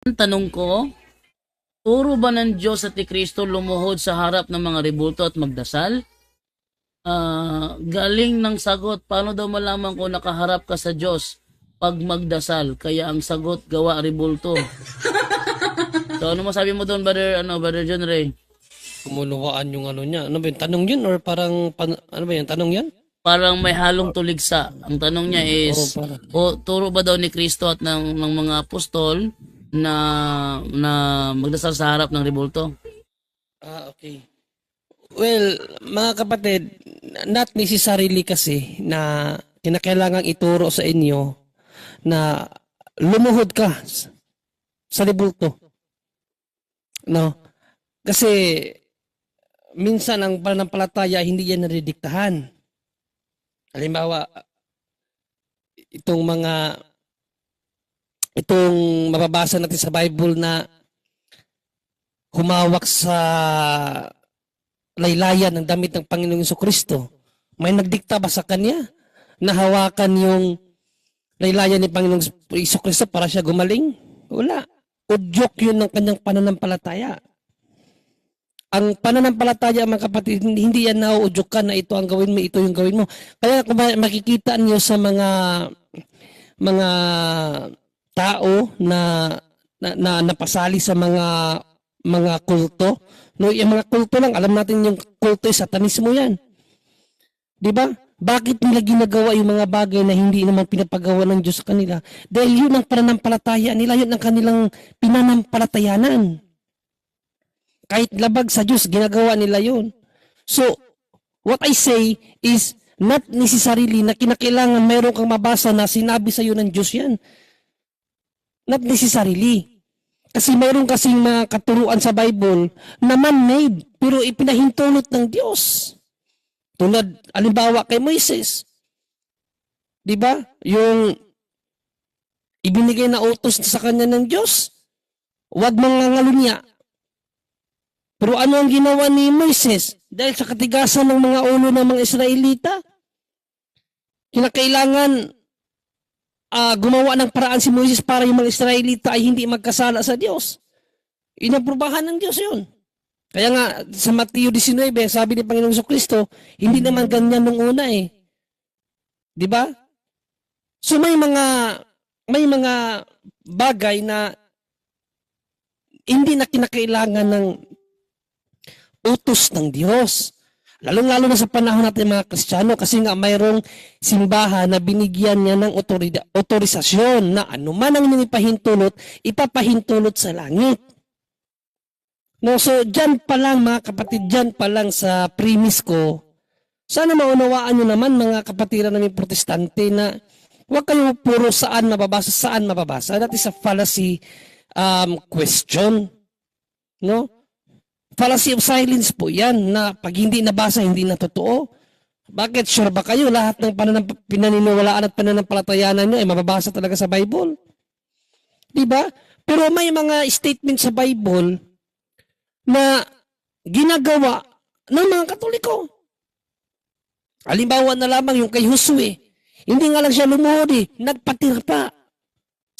Ang tanong ko, turo ba ng Diyos at ni Kristo lumuhod sa harap ng mga rebulto at magdasal? Ah, galing ng sagot, paano daw malaman kung nakaharap ka sa Diyos pag magdasal? Kaya ang sagot, gawa rebulto. so ano masabi mo doon, brother, ano, brother John Ray? Kumuluwaan yung ano niya. Ano ba yun? Tanong yun? Or parang, pan, ano ba yun? Tanong yan? Parang may halong tuligsa. Ang tanong niya is, Oo, parang. o turo ba daw ni Kristo at ng, ng mga apostol na na magdasal sa harap ng rebulto? Ah, okay. Well, mga kapatid, not necessarily kasi na kinakailangang ituro sa inyo na lumuhod ka sa libulto. No? Kasi minsan ang pananampalataya hindi yan naridiktahan. Halimbawa, itong mga itong mababasa natin sa Bible na humawak sa laylayan ng damit ng Panginoong Yeso Kristo. May nagdikta ba sa kanya na hawakan yung laylayan ni Panginoong Yeso Kristo para siya gumaling? Wala. Udyok yun ng kanyang pananampalataya. Ang pananampalataya, mga kapatid, hindi yan nauudyok ka na ito ang gawin mo, ito yung gawin mo. Kaya kung ma- makikita niyo sa mga mga tao na na, na napasali sa mga mga kulto. No, yung mga kulto lang, alam natin yung kulto ay satanismo yan. 'Di ba? Bakit nila ginagawa yung mga bagay na hindi naman pinapagawa ng Diyos sa kanila? Dahil yun ang pananampalataya nila, yun ang kanilang pinanampalatayanan. Kahit labag sa Diyos, ginagawa nila yun. So, what I say is not necessarily na kinakailangan mayroon kang mabasa na sinabi sa iyo ng Diyos yan. Not necessarily. Kasi mayroon kasing mga katuruan sa Bible na man-made, pero ipinahintulot ng Diyos. Tulad, alimbawa kay Moises. Di ba? Yung ibinigay na utos sa kanya ng Diyos. Huwag mangangalo niya. Pero ano ang ginawa ni Moises? Dahil sa katigasan ng mga ulo ng mga Israelita, kinakailangan ah, gumawa ng paraan si Moises para yung mga Israelita ay hindi magkasala sa Diyos. Inaprubahan ng Diyos yun. Kaya nga, sa Mateo 19, sabi ni Panginoong Hesus Kristo, hindi naman ganyan nung una eh. Di ba? So may mga may mga bagay na hindi na kinakailangan ng utos ng Diyos. Lalong-lalo na sa panahon natin mga Kristiyano kasi nga mayroong simbahan na binigyan niya ng otorida, otorisasyon na anuman ang minipahintulot, ipapahintulot sa langit. No, so dyan pa lang mga kapatid, dyan pa lang sa premise ko, sana maunawaan nyo naman mga kapatiran namin protestante na huwag kayo puro saan mababasa, saan mababasa. That is a fallacy um, question. No? Fallacy of silence po yan na pag hindi nabasa, hindi na totoo. Bakit? Sure ba kayo lahat ng pananam, pinaniniwalaan at pananampalatayanan nyo ay mababasa talaga sa Bible? Di ba? Pero may mga statement sa Bible na ginagawa ng mga katoliko. Halimbawa na lamang yung kay Josue. Hindi nga lang siya lumuhod eh. Nagpatira pa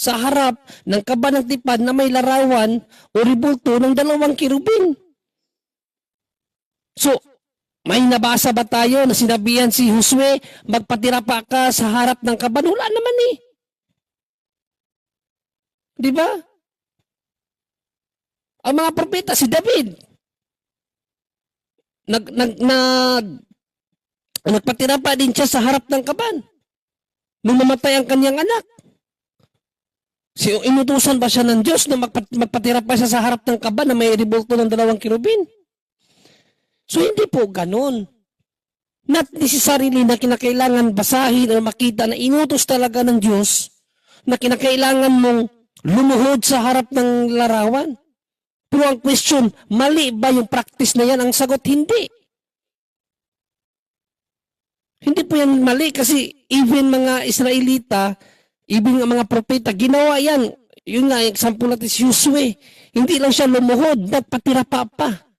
sa harap ng kaba ng tipad na may larawan o ribulto ng dalawang kirubin. So, may nabasa ba tayo na sinabihan si Josue, magpatira pa ka sa harap ng kaban? Wala naman eh. Di ba? Ang mga propeta, si David, nag, nag, nag, nagpatira pa din siya sa harap ng kaban. Nung mamatay ang kanyang anak. Si, inutusan ba siya ng Diyos na magpat, magpatira pa siya sa harap ng kaban na may ribulto ng dalawang kirubin? So hindi po ganun. Not necessarily na kinakailangan basahin o makita na inutos talaga ng Diyos na kinakailangan mong lumuhod sa harap ng larawan. Pero ang question, mali ba yung practice na yan? Ang sagot, hindi. Hindi po yan mali kasi even mga Israelita, even mga propeta, ginawa yan. Yun nga, example natin si Yusue. Hindi lang siya lumuhod, nagpatira pa pa.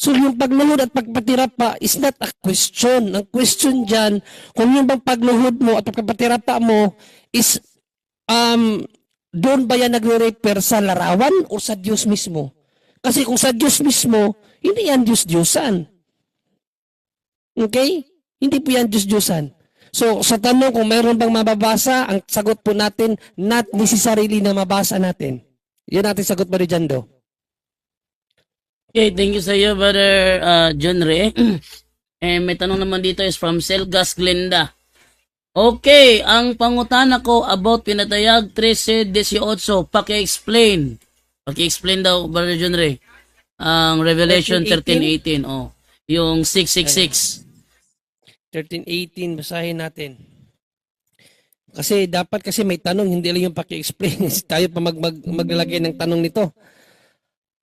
So yung pagluhod at pagpatira pa is not a question. Ang question dyan, kung yung bang pagluhod mo at pagpatira pa mo is um, doon ba yan nagre-refer sa larawan o sa Diyos mismo? Kasi kung sa Diyos mismo, hindi yan Diyos-Diyosan. Okay? Hindi po yan Diyos-Diyosan. So, sa tanong kung mayroon bang mababasa, ang sagot po natin, not necessarily na mabasa natin. Yun natin sagot, Brother Jando. Okay, thank you sa iyo, Brother uh, John Ray. eh, may tanong naman dito is from Selgas Glenda. Okay, ang pangutana ko about pinatayag 13.18, paki-explain. Paki-explain daw, Brother John Ray. Ang Revelation 13.18, oh. Yung 666. 1318, basahin natin. Kasi dapat kasi may tanong, hindi lang yung paki-explain. Tayo pa mag, mag, maglalagay ng tanong nito.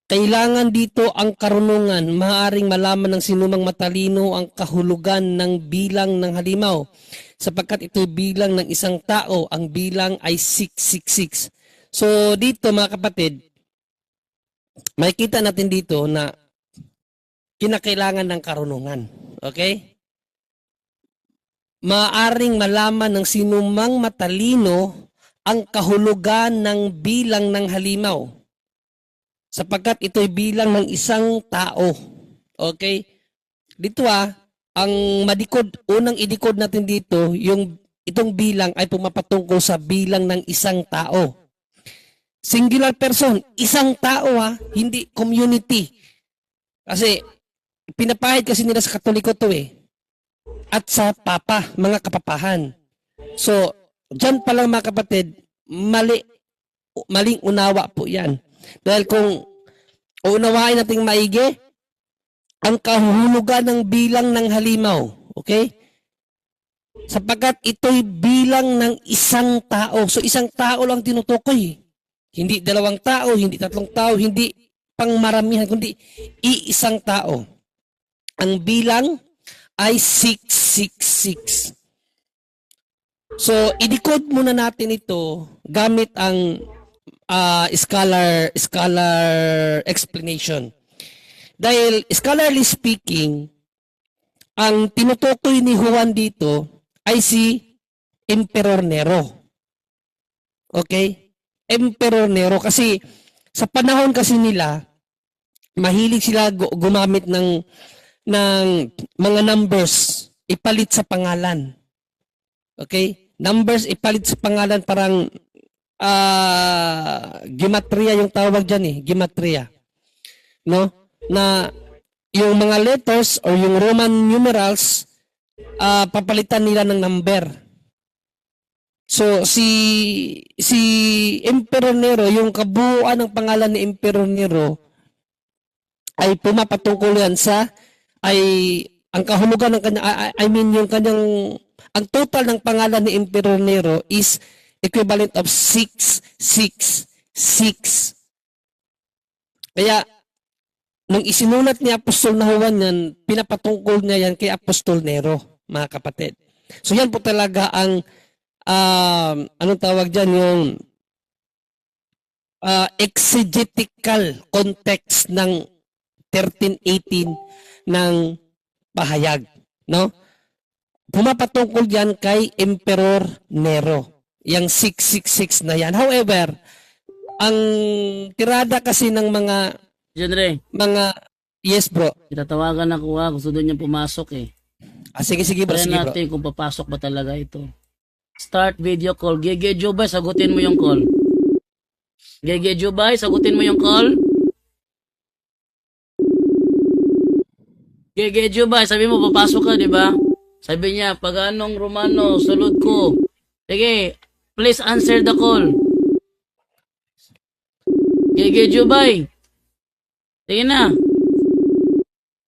Kailangan dito ang karunungan, maaaring malaman ng sinumang matalino ang kahulugan ng bilang ng halimaw. Sapagkat ito bilang ng isang tao, ang bilang ay 666. So dito mga kapatid, makikita natin dito na kinakailangan ng karunungan. Okay? maaring malaman ng sinumang matalino ang kahulugan ng bilang ng halimaw sapagkat ito'y bilang ng isang tao. Okay? Dito ah, ang madikod, unang idikod natin dito, yung itong bilang ay pumapatungkol sa bilang ng isang tao. Singular person, isang tao ha, hindi community. Kasi pinapahid kasi nila sa katoliko to eh at sa papa, mga kapapahan. So, dyan pa lang mga kapatid, mali, maling unawa po yan. Dahil kung uunawain nating maigi, ang kahulugan ng bilang ng halimaw, okay? Sapagkat ito'y bilang ng isang tao. So, isang tao lang tinutukoy. Hindi dalawang tao, hindi tatlong tao, hindi pangmaramihan, kundi iisang tao. Ang bilang ay 666. So, idikod muna natin ito gamit ang ah, scholar scholar explanation. Dahil scholarly speaking, ang tinutukoy ni Juan dito ay si Emperor Nero. Okay? Emperor Nero kasi sa panahon kasi nila mahilig sila gu- gumamit ng ng mga numbers ipalit sa pangalan. Okay? Numbers ipalit sa pangalan parang ah gematria yung tawag diyan eh, gematria. No? Na yung mga letters or yung Roman numerals ah papalitan nila ng number. So si si Emperor Nero, yung kabuuan ng pangalan ni Emperor Nero ay pumapatungkol yan sa ay ang kahulugan ng kanya I, I mean yung kanyang ang total ng pangalan ni Emperor Nero is equivalent of 666 kaya nung isinulat ni Apostol na Juan yan pinapatungkol niya yan kay Apostol Nero mga kapatid so yan po talaga ang um, anong tawag dyan yung uh, exegetical context ng 1318 ng pahayag, no? Pumapatungkol yan kay Emperor Nero. Yang 666 na yan. However, ang tirada kasi ng mga Ray, mga yes bro. itatawagan ako ha. Gusto doon niya pumasok eh. Ah, sige sige bro, Try sige bro. natin kung papasok ba talaga ito. Start video call. Gege Jubay, sagutin mo yung call. Gege Jubay, sagutin mo yung call. Gege Jubay, sabi mo papasok ka, di ba? Sabi niya, pag anong Romano, sulod ko. Sige, please answer the call. Gege Jubay. Sige na.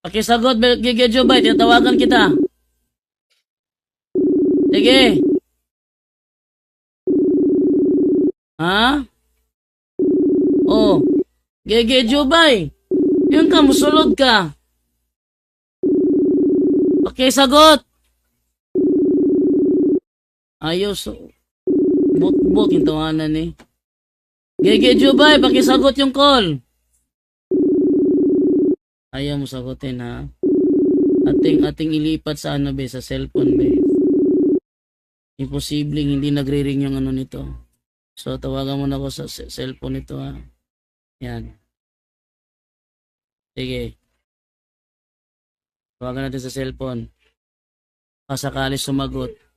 Pakisagot, Gege Jubay, tinatawagan kita. Sige. Ha? Oh. Gege Jubay. Yun ka, musulod ka. Pakisagot. Ayos. Bot-bot yung tawanan eh. Gege Jubay, pakisagot yung call. Ayaw mo sagutin ha. Ating ating ilipat sa ano be, sa cellphone be. Imposibleng hindi nagre-ring yung ano nito. So, tawagan mo na ako sa cellphone nito ha. Yan. Sige. Tawagan natin sa cellphone. Pasakali sumagot.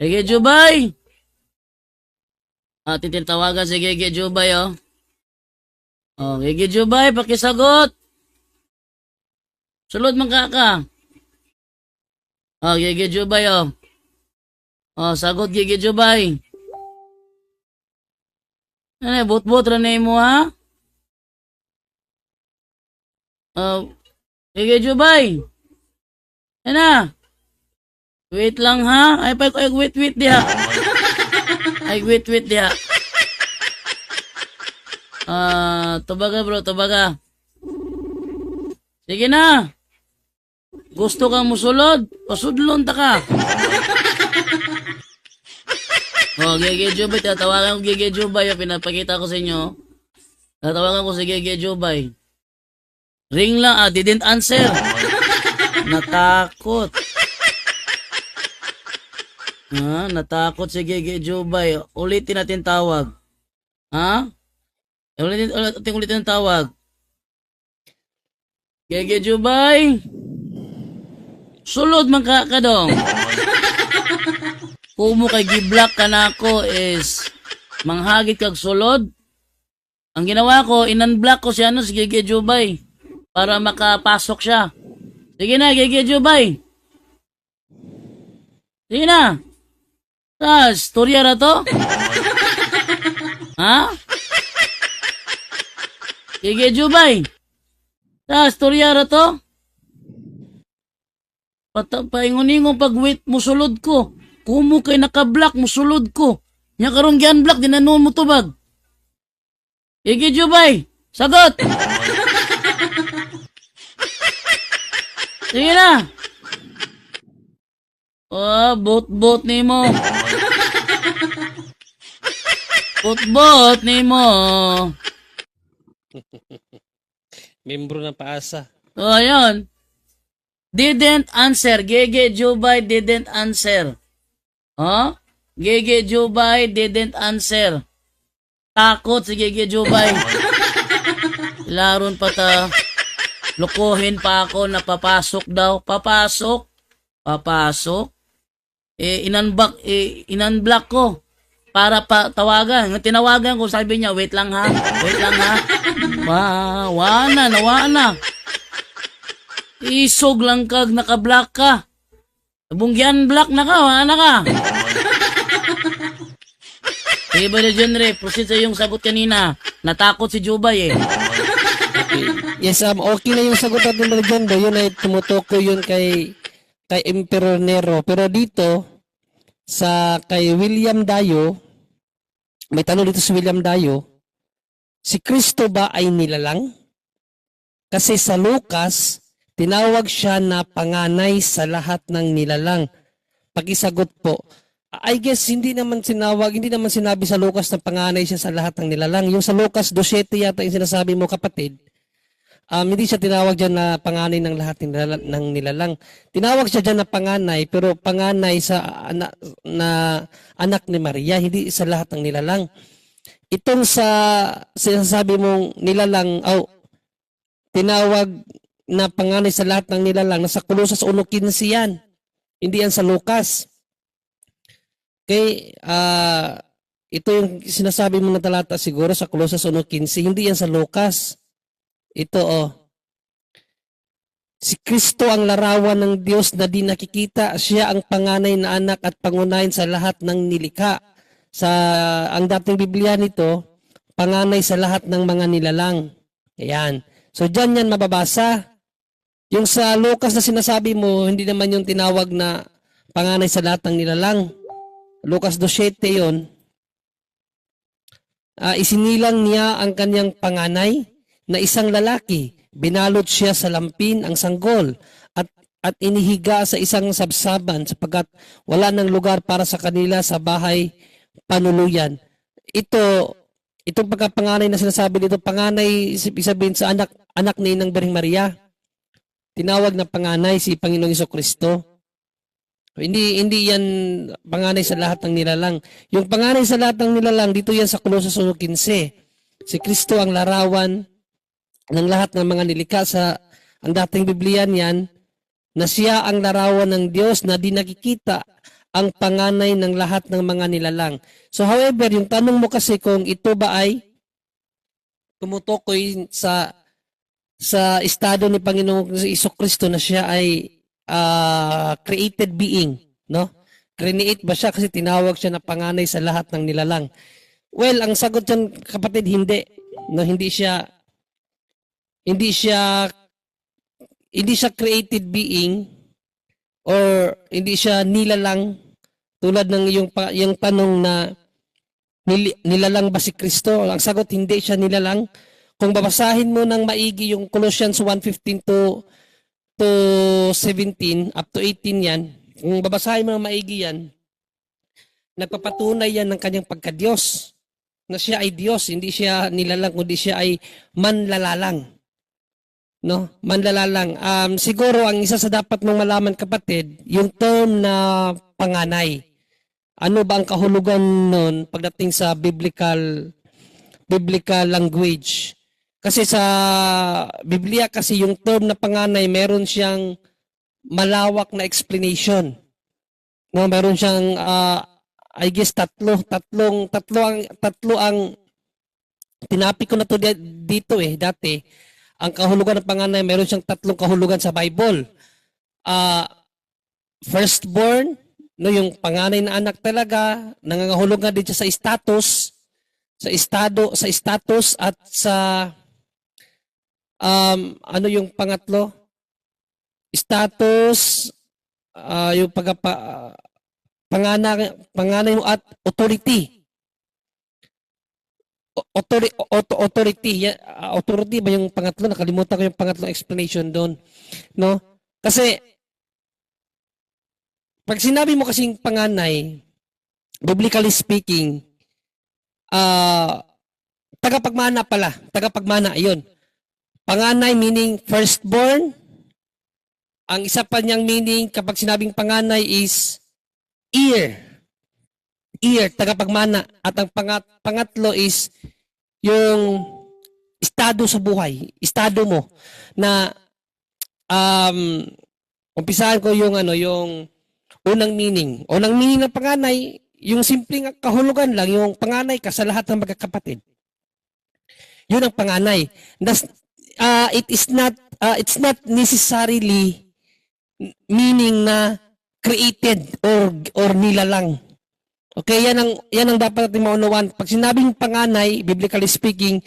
Sige, Jubay! Atin tinatawagan si Gege Jubay, oh. Oh, Gege Jubay, pakisagot! Sulod man ka ka. Oh, Gege Jubay, oh. Oh, sagot Gege Jubay. Ano, bot-bot rin mo, ha? Oh, Gege Jubay. Ano? Wait lang, ha? Ay, pa, ay, wait, wait, diha. Ay, wait, wait, diha. Ah, tubaga bro, tubaga. Sige na. Gusto kang musulod? Pasudlon ta ka. oh, Gege Jubay. Tatawagan ko Gege Jubay. Pinapakita ko sa inyo. Tatawagan ko si Gege Jubay. Ring lang. Ah, didn't answer. Natakot. Ha? Natakot si Gege Jubay. Ulitin natin tawag. Ha? Ulitin, ulitin, ulitin ang tawag. Gege Jubay. Sulod man ka ka dong. Kumo kay giblock ka na ako is manghagit kag sulod. Ang ginawa ko, inunblock ko si ano si Gege Jubay para makapasok siya. Sige na, Gege Jubay. Sige na. Ah, storya na to? ha? Gege Jubay. Ah, storya na to? Pata, paingon-ingon pag wait mo sulod ko. Kumo kay naka-block mo sulod ko. Nya karong gian block dinanon mo tubag. Gege Jubay. Sagot. Sige na. Oh, bot-bot ni mo. Bot-bot ni mo. Membro ng paasa. Oh, ayun. Didn't answer. Gege Jubay didn't answer. Oh? Gege Jubay didn't answer. Takot si Gege Jubay. Laron pa ta. Lukuhin pa ako na papasok daw. Papasok. Papasok. Eh, inunblock, eh, inunblock ko. Para pa tawagan. Nga tinawagan ko, sabi niya, wait lang ha. Wait lang ha. Wa, na, wana. Isog lang kag naka-block ka. Bunggian block na ka, wana ka. Sige ba na dyan? Proceed sa yung sagot kanina. Natakot si Jubay eh. Yes, um, okay na yung sagot natin mga dyan, do. Yun ay tumutuko yun kay kay Emperor Nero. Pero dito, sa kay William Dayo, may tanong dito si William Dayo, si Kristo ba ay nilalang? Kasi sa Lucas, tinawag siya na panganay sa lahat ng nilalang. Pakisagot po, I guess hindi naman sinawag, hindi naman sinabi sa Lucas na panganay siya sa lahat ng nilalang. Yung sa Lucas 2.7 yata yung sinasabi mo kapatid, um, hindi siya tinawag dyan na panganay ng lahat ng nilalang, ng nilalang. Tinawag siya dyan na panganay, pero panganay sa anak, na anak ni Maria, hindi sa lahat ng nilalang. Itong sa sinasabi mong nilalang, oh, tinawag na panganay sa lahat ng nilalang, nasa Kulosas 1.15 yan. Hindi yan sa Lucas. Okay, ah, ito yung sinasabi mo na talata siguro sa Kulosas 1.15, hindi yan sa Lucas. Ito oh. Si Kristo ang larawan ng Diyos na di nakikita. Siya ang panganay na anak at pangunahin sa lahat ng nilikha. Sa ang dating Biblia nito, panganay sa lahat ng mga nilalang. Ayan. So diyan yan mababasa. Yung sa Lucas na sinasabi mo, hindi naman yung tinawag na panganay sa lahat ng nilalang. Lucas 2.7 yun. Ah, isinilang niya ang kanyang panganay na isang lalaki. Binalot siya sa lampin ang sanggol at at inihiga sa isang sabsaban sapagkat wala ng lugar para sa kanila sa bahay panuluyan. Ito itong pagkapanganay na sinasabi dito, panganay sabihin sa anak anak ni Inang Birheng Maria. Tinawag na panganay si Panginoong Kristo. Hindi hindi yan panganay sa lahat ng nilalang. Yung panganay sa lahat ng nilalang dito yan sa Colossus 1:15. Si Kristo ang larawan ng lahat ng mga nilikha sa ang dating Biblia niyan na siya ang larawan ng Diyos na di nakikita ang panganay ng lahat ng mga nilalang. So however, yung tanong mo kasi kung ito ba ay tumutukoy sa sa estado ni Panginoong Iso Kristo na siya ay ah, created being, no? Create ba siya kasi tinawag siya na panganay sa lahat ng nilalang? Well, ang sagot dyan, kapatid, hindi. No, hindi siya hindi siya hindi siya created being or hindi siya nilalang tulad ng yung yung tanong na nili, nilalang ba si Kristo? Ang sagot hindi siya nilalang. Kung babasahin mo ng maigi yung Colossians 1:15 to to 17 up to 18 yan, kung babasahin mo ng maigi yan, nagpapatunay yan ng kanyang pagka-Diyos na siya ay Diyos, hindi siya nilalang, kundi siya ay manlalalang. No? Manlalalang. Um, siguro, ang isa sa dapat mong malaman, kapatid, yung term na panganay. Ano ba ang kahulugan nun pagdating sa biblical biblical language? Kasi sa Biblia kasi yung term na panganay meron siyang malawak na explanation. No, meron siyang ah, I guess tatlo, tatlong tatlo ang tatlo ang tinapi ko na to di- dito eh dati. Ang kahulugan ng panganay meron siyang tatlong kahulugan sa Bible. Ah firstborn, no yung panganay na anak talaga, nangangahulugan din siya sa status, sa estado, sa status at sa um, ano yung pangatlo? Status, ah, yung pagkapa, ah, panganay, panganay at authority. Authority, authority, ah, authority ba yung pangatlo? Nakalimutan ko yung pangatlong explanation doon. No? Kasi, pag sinabi mo kasing panganay, biblically speaking, ah, tagapagmana pala. Tagapagmana, ayun. Panganay meaning firstborn. Ang isa pa niyang meaning kapag sinabing panganay is ear. Ear, tagapagmana. At ang pangat, pangatlo is yung estado sa buhay. Estado mo na um, umpisahan ko yung ano, yung unang meaning. Unang meaning ng panganay, yung simpleng kahulugan lang, yung panganay ka sa lahat ng magkakapatid. Yun ang panganay. Das, uh, it is not uh, it's not necessarily meaning na created or or nilalang. Okay, yan ang yan ang dapat natin maunawaan. Pag sinabing panganay, biblically speaking,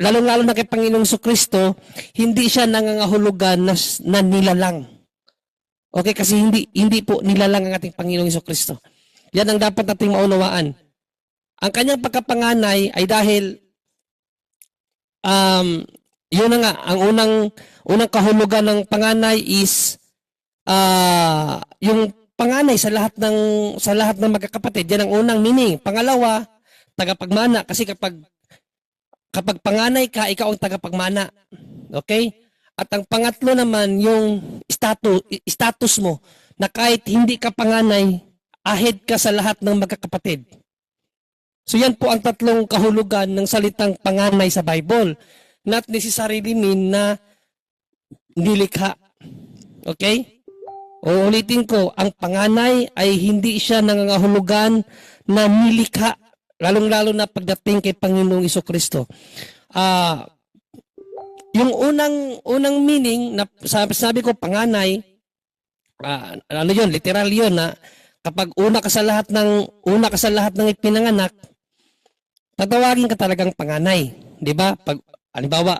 lalong-lalo na kay Panginoong Kristo, hindi siya nangangahulugan na, na nilalang. Okay, kasi hindi hindi po nilalang ang ating Panginoong Kristo. Yan ang dapat nating maunawaan. Ang kanyang pagkapanganay ay dahil um, yun na nga, ang unang unang kahulugan ng panganay is ah yung panganay sa lahat ng sa lahat ng magkakapatid. Yan ang unang meaning. Pangalawa, tagapagmana kasi kapag kapag panganay ka, ikaw ang tagapagmana. Okay? At ang pangatlo naman yung status status mo na kahit hindi ka panganay, ahead ka sa lahat ng magkakapatid. So yan po ang tatlong kahulugan ng salitang panganay sa Bible. Not necessarily mean na nilikha. Okay? O ulitin ko, ang panganay ay hindi siya nangangahulugan na nilikha, lalong-lalo na pagdating kay Panginoong Iso Kristo. Ah, yung unang unang meaning na sabi, sabi ko panganay, ah, ano yun, literal yun na kapag una ka sa lahat ng una ka sa lahat ng ipinanganak, tatawagin ka talagang panganay, 'di ba? Pag halimbawa,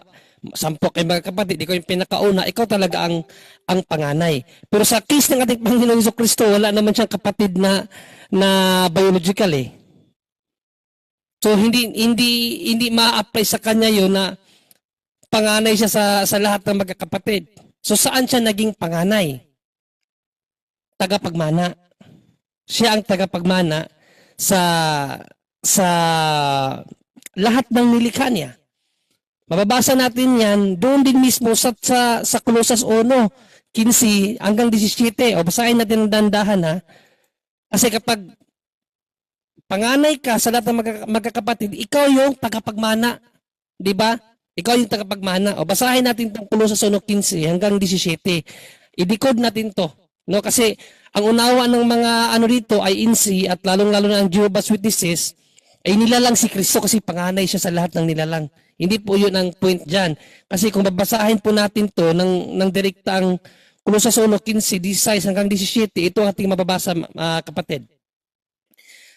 sampo kayo mga kapatid, ikaw yung pinakauna, ikaw talaga ang ang panganay. Pero sa case ng ating Panginoong Hesus Kristo, wala naman siyang kapatid na na biological eh. So hindi hindi hindi ma-apply sa kanya 'yon na panganay siya sa sa lahat ng magkakapatid. So saan siya naging panganay? Tagapagmana. Siya ang tagapagmana sa sa lahat ng nilikha niya. Mababasa natin yan doon din mismo sa sa, sa Colossus 1, 15 hanggang 17. O basahin natin ng dandahan ha. Kasi kapag panganay ka sa lahat ng magka- magkakapatid, ikaw yung tagapagmana. Di ba? Ikaw yung tagapagmana. O basahin natin itong kulo sa sunog 15 hanggang 17. I-decode natin to. No, kasi ang unawa ng mga ano rito ay insi at lalong-lalo na ang Jehovah's Witnesses ay nilalang si Kristo kasi panganay siya sa lahat ng nilalang. Hindi po yun ang point dyan. Kasi kung babasahin po natin to ng, ng direktang kulo sa sunog 15, 16 hanggang 17, ito ang ating mababasa ah, kapatid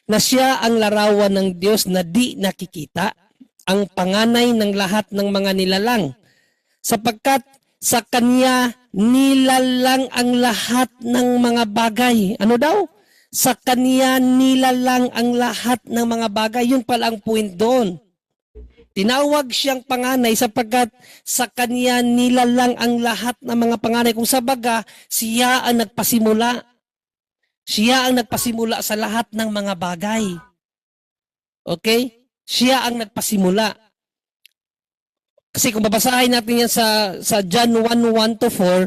na siya ang larawan ng Diyos na di nakikita, ang panganay ng lahat ng mga nilalang, sapagkat sa Kanya nilalang ang lahat ng mga bagay. Ano daw? Sa Kanya nilalang ang lahat ng mga bagay. Yun pala ang point doon. Tinawag siyang panganay sapagkat sa Kanya nilalang ang lahat ng mga panganay. Kung sa baga, siya ang nagpasimula. Siya ang nagpasimula sa lahat ng mga bagay. Okay? Siya ang nagpasimula. Kasi kung babasahin natin yan sa, sa John 1, 1 to 4,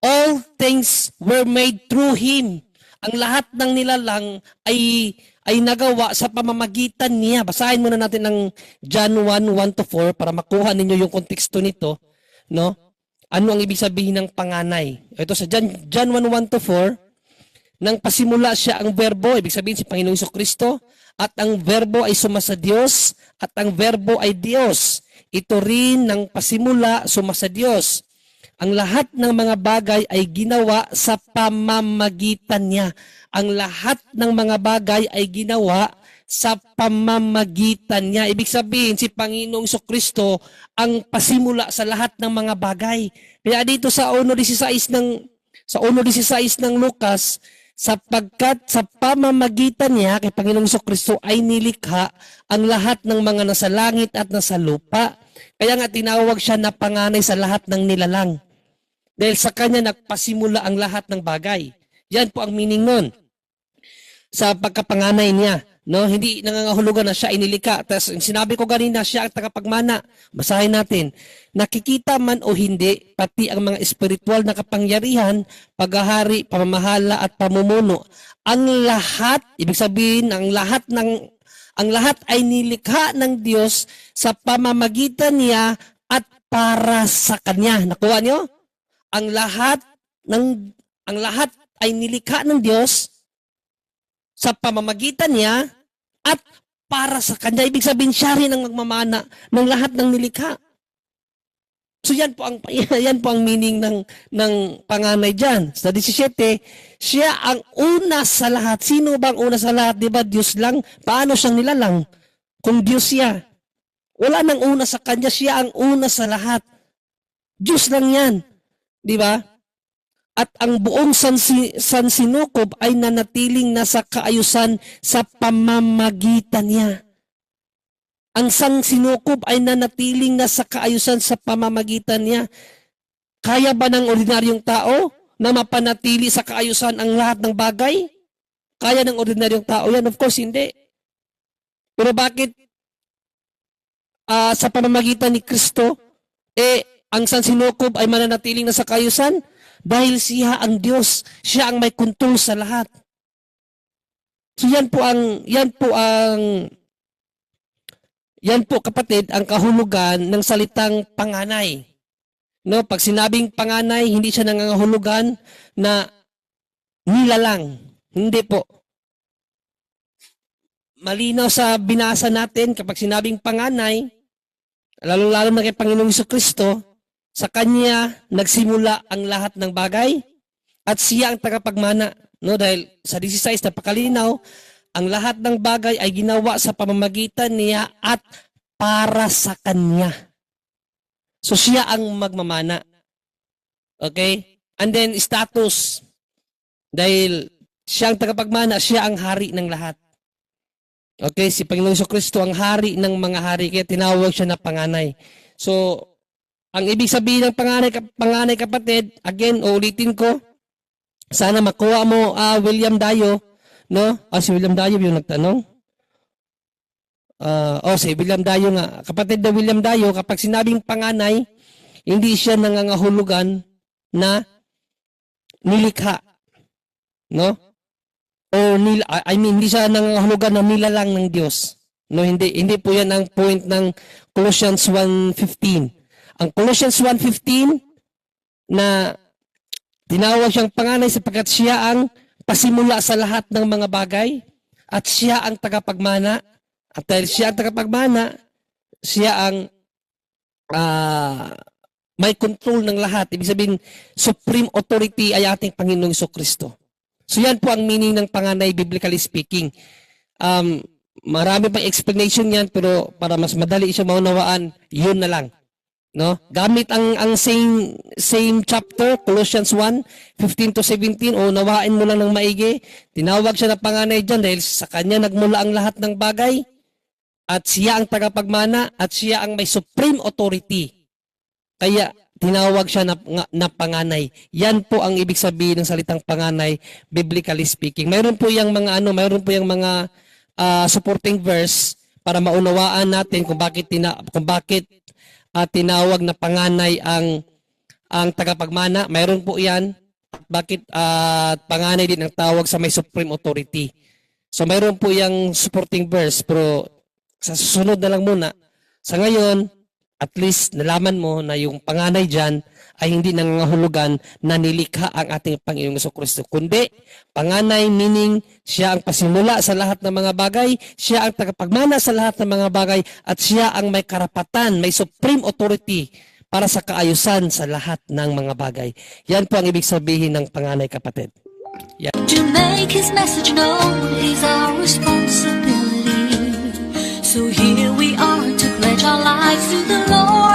all things were made through Him. Ang lahat ng nilalang ay ay nagawa sa pamamagitan niya. Basahin muna natin ng John 1, 1 to 4 para makuha ninyo yung konteksto nito. No? Ano ang ibig sabihin ng panganay? Ito sa John, John 1, 1 to 4, nang pasimula siya ang verbo, ibig sabihin si Panginoong Iso Kristo, at ang verbo ay suma sa Diyos, at ang verbo ay Diyos. Ito rin nang pasimula suma sa Diyos. Ang lahat ng mga bagay ay ginawa sa pamamagitan niya. Ang lahat ng mga bagay ay ginawa sa pamamagitan niya. Ibig sabihin, si Panginoong Kristo ang pasimula sa lahat ng mga bagay. Kaya dito sa 1.16 ng sa 1.16 ng Lucas, sapagkat sa pamamagitan niya kay Panginoong Kristo ay nilikha ang lahat ng mga nasa langit at nasa lupa. Kaya nga tinawag siya na panganay sa lahat ng nilalang. Dahil sa kanya nagpasimula ang lahat ng bagay. Yan po ang meaning nun. Sa pagkapanganay niya. No, hindi nangangahulugan na siya inilika. Tapos sinabi ko kanina, siya ang tagapagmana. Basahin natin. Nakikita man o hindi, pati ang mga espiritual na kapangyarihan, paghahari, pamamahala at pamumuno. Ang lahat, ibig sabihin, ang lahat ng ang lahat ay nilikha ng Diyos sa pamamagitan niya at para sa kanya. Nakuha niyo? Ang lahat ng ang lahat ay nilikha ng Diyos sa pamamagitan niya at para sa kanya. Ibig sabihin siya rin ang magmamana ng lahat ng nilikha. So yan po ang yan po ang meaning ng ng panganay diyan. Sa 17, siya ang una sa lahat. Sino bang una sa lahat? 'Di ba? Diyos lang. Paano siyang nilalang? Kung Diyos siya. Wala nang una sa kanya, siya ang una sa lahat. Diyos lang 'yan. 'Di ba? At ang buong sansi, sansinukob ay nanatiling nasa kaayusan sa pamamagitan niya. Ang sang sinukob ay nanatiling nasa kaayusan sa pamamagitan niya. Kaya ba ng ordinaryong tao na mapanatili sa kaayusan ang lahat ng bagay? Kaya ng ordinaryong tao yan? Of course, hindi. Pero bakit ah, sa pamamagitan ni Kristo, eh, ang sansinukob ay mananatiling nasa kaayusan? Dahil siya ang Diyos, siya ang may kontrol sa lahat. So yan po ang yan po ang yan po kapatid ang kahulugan ng salitang panganay. No, pag sinabing panganay, hindi siya nangangahulugan na nilalang. Hindi po. Malinaw sa binasa natin kapag sinabing panganay, lalo-lalo na kay Panginoong Kristo, sa Kanya nagsimula ang lahat ng bagay at siya ang tagapagmana. No, dahil sa 16 napakalinaw, ang lahat ng bagay ay ginawa sa pamamagitan niya at para sa Kanya. So siya ang magmamana. Okay? And then status. Dahil siya ang tagapagmana, siya ang hari ng lahat. Okay, si Panginoong Kristo ang hari ng mga hari, kaya tinawag siya na panganay. So, ang ibig sabihin ng panganay, panganay kapatid, again, uulitin ko, sana makuha mo, ah, William Dayo, no? Ah, si William Dayo yung nagtanong. Ah, oh, si William Dayo nga. Kapatid na William Dayo, kapag sinabing panganay, hindi siya nangangahulugan na nilikha. No? O nil, I mean, hindi siya nangahulugan na nilalang ng Diyos. No, hindi hindi po 'yan ang point ng Colossians 1:15. Ang Colossians 1:15 na tinawag siyang panganay sapagkat siya ang pasimula sa lahat ng mga bagay at siya ang tagapagmana at dahil siya ang tagapagmana siya ang ah, may control ng lahat. Ibig sabihin, supreme authority ay ating Panginoong Kristo. So yan po ang meaning ng panganay biblically speaking. Um, marami pang explanation yan pero para mas madali siya maunawaan, yun na lang. No? Gamit ang ang same same chapter, Colossians 1, 15 to 17, o nawain mo lang ng maigi. Tinawag siya na panganay dyan dahil sa kanya nagmula ang lahat ng bagay at siya ang tagapagmana at siya ang may supreme authority. Kaya tinawag siya na, nga- na panganay. Yan po ang ibig sabihin ng salitang panganay biblically speaking. Mayroon po yung mga ano, mayroon po yung mga ah, supporting verse para maunawaan natin kung bakit tina, kung bakit ah, tinawag na panganay ang ang tagapagmana. Mayroon po 'yan. Bakit ah, panganay din ang tawag sa may supreme authority. So mayroon po yung supporting verse pero sa susunod na lang muna. Sa ngayon, at least nalaman mo na yung panganay dyan ay hindi nangangahulugan na nilikha ang ating Panginoong Yeso Kristo. Kundi, panganay meaning siya ang pasimula sa lahat ng mga bagay, siya ang tagapagmana sa lahat ng mga bagay, at siya ang may karapatan, may supreme authority para sa kaayusan sa lahat ng mga bagay. Yan po ang ibig sabihin ng panganay kapatid. To make his message known is our responsibility. So here we are to pledge our lives to the Lord.